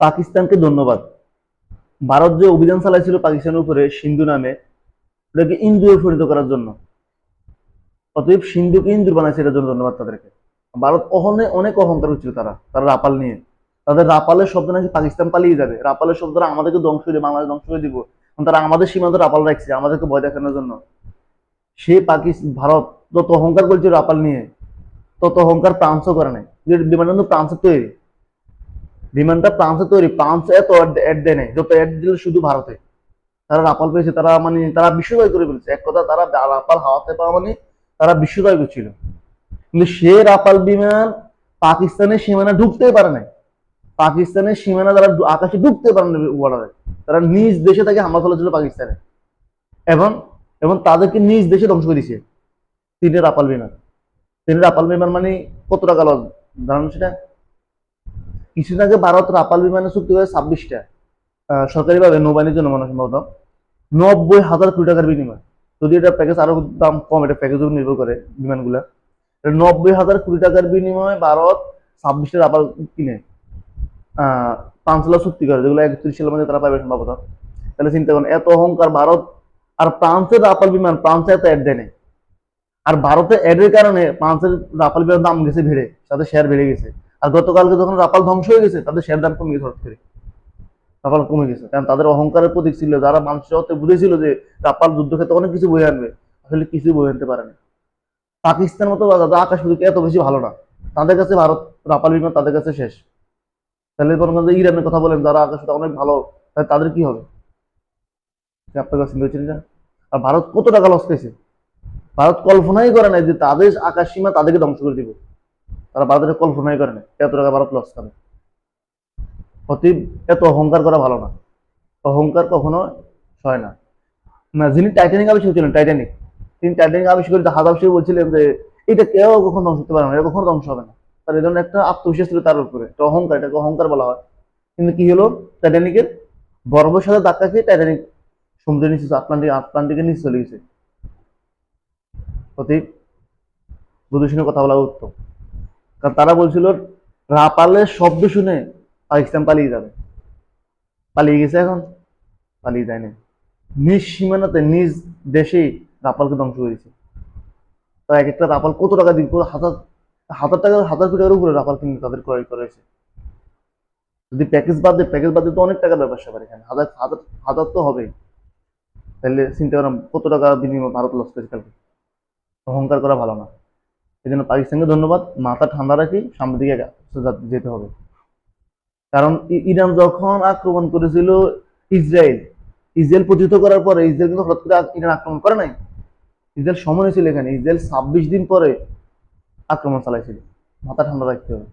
পাকিস্তানকে ধন্যবাদ। ভারত যে অভিযান চালাইছিল পাকিস্তানের উপরে সিন্ধু নামে, ওটাকে ইন্দুরে পরিণত করার জন্য। অতএব সিন্ধুকে ইন্দুর বানাইছে এটার জন্য ধন্যবাদ তাদেরকে। ভারত অহনে অনেক অহংকার হচ্ছিল তারা তারা রাপাল নিয়ে। তাদের রাপালের শব্দ নাকি পাকিস্তান পালিয়ে যাবে। রাপালের শব্দরা আমাদেরকে ধ্বংস করে বাংলাদেশ ধ্বংস করে দিব। তারা আমাদের সীমান্ত রাপাল রাখছে, আমাদেরকে ভয় দেখানোর জন্য। সে পাকিস্তান ভারত যত অহংকার করছে রাপাল নিয়ে, তত অহংকার ফ্রান্সও করে নাই। বিমানটা ফ্রান্সের তৈরি। বিমানটা ফ্রান্সে তৈরি ফ্রান্স এত অ্যাড দেয় নাই, যত অ্যাড দিল শুধু ভারতে। তারা রাপাল পেয়েছে, তারা মানে তারা বিশ্বজয় করে ফেলেছে। এক কথা, তারা রাপাল হাওয়াতে পাওয়া মানে তারা বিশ্বজয় করছিল। কিন্তু সে রাপাল বিমান পাকিস্তানের সীমানা ঢুকতেই পারে নাই। পাকিস্তানের সীমানা তারা আকাশে ঢুকতে পারে না বর্ডারে তারা নিজ দেশে থেকে হামলা চলেছিল পাকিস্তানে। এবং এবং তাদেরকে নিজ দেশে ধ্বংস করে দিছে তিনটে রাপাল বিমান। তিনটে রাপাল বিমান মানে কত টাকা লস? জানেন সেটা? কিছুদিন আগে ভারত রাপাল বিমানের চুক্তি করে ছাব্বিশটা সরকারিভাবে নৌবাহিনীর জন্য মনে হয় সম্ভবত, নব্বই হাজার কোটি টাকার বিনিময়। যদি এটা প্যাকেজ আরও দাম কম, এটা প্যাকেজের উপর নির্ভর করে বিমানগুলা। নব্বই হাজার কোটি টাকার বিনিময়ে ভারত ছাব্বিশটা রাপাল কিনে, আহ পাঁচ চুক্তি করে, যেগুলো একত্রিশ সালের মধ্যে তারা পাবে সম্ভবত। তাহলে চিন্তা করেন, এত অহংকার ভারত আর ফ্রান্সের রাপাল বিমান, ফ্রান্সে এত অ্যাড দেয়। আর ভারতের অ্যাডের কারণে ফ্রান্সের রাফাল বিমান দাম গেছে বেড়ে তাদের শেয়ার বেড়ে গেছে। আর গতকালকে যখন রাপাল ধ্বংস হয়ে গেছে, তাদের শেয়ার দাম কমে গেছে হঠাৎ করে। রাফাল কমে গেছে, কারণ তাদের অহংকারের প্রতীক ছিল, যারা মানুষের হতে বুঝেছিল যে রাফাল যুদ্ধক্ষেত্রে অনেক কিছু বয়ে আনবে, আসলে কিছুই বয়ে আনতে পারেনি। পাকিস্তান মতো দাদা আকাশ প্রতীক এত বেশি ভালো না, তাদের কাছে ভারত রাপাল বিমান তাদের কাছে শেষ। তাহলে মনে ইরানের কথা বলেন, যারা আকাশ অনেক ভালো তাদের কি হবে? আপনার কাছে চিন্তা হচ্ছে আর ভারত কত টাকা লস পেয়েছে? ভারত কল্পনাই করে নাই যে তাদের আকাশ সীমা তাদেরকে ধ্বংস করে দিবে। তারা ভারতের কল্পনাই করে নাই এত টাকা ভারত লস করে। অতএব এত অহংকার করা ভালো না। অহংকার কখনো হয় না। না, যিনি টাইটানিক আবিষ্কার করেছিলেন টাইটানিক তিনি টাইটানিক আবিষ্কার করে হাত আবিষ্কার বলছিলেন যে এটা কেউ কখনো ধ্বংস করতে পারে না, এটা কখনো ধ্বংস হবে না। তার এই ধরনের একটা আত্মবিশ্বাস ছিল তার উপরে। এটা অহংকার, এটাকে অহংকার বলা হয়। কিন্তু কি হলো? টাইটানিকের বরফের সাথে ধাক্কা খেয়ে টাইটানিক সমুদ্রের নিচে, আটলান্টিক আটলান্টিকের নিচে চলে গেছে। অতীব বুঝে কথা বলা উত্তম। কারণ তারা বলছিল, রাপালের শব্দ শুনে পাকিস্তান পালিয়ে যাবে। পালিয়ে গেছে এখন, পালিয়ে যায়নি। নিজ সীমানাতে, নিজ দেশেই রাপালকে ধ্বংস করেছে। তো এক একটা রাপাল কত টাকা দিন হাজার হাজার টাকা, হাজার কোটি টাকার উপরে রাপাল কিনে তাদের ক্রয় করেছে। যদি প্যাকেজ বাদ দেয়, প্যাকেজ বাদ দিয়ে তো অনেক টাকার ব্যবসা করে এখানে। হাজার হাজার হাজার তো হবেই। তাহলে চিন্তা করেন কত টাকা বিনিময় ভারত লস করেছে কালকে? অহংকার করা ভালো না। এই জন্য পাকিস্তানকে ধন্যবাদ। মাথা ঠান্ডা রাখি, সামনের দিকে যেতে হবে। কারণ ইরান যখন আক্রমণ করেছিল ইসরায়েল ইসরায়েল প্রতিহত করার পরে ইসরায়েল কিন্তু হঠাৎ করে ইরান আক্রমণ করে নাই। ইসরায়েল সময় ছিল এখানে। ইসরায়েল ছাব্বিশ দিন পরে আক্রমণ চালাইছিল। মাথা ঠান্ডা রাখতে হবে।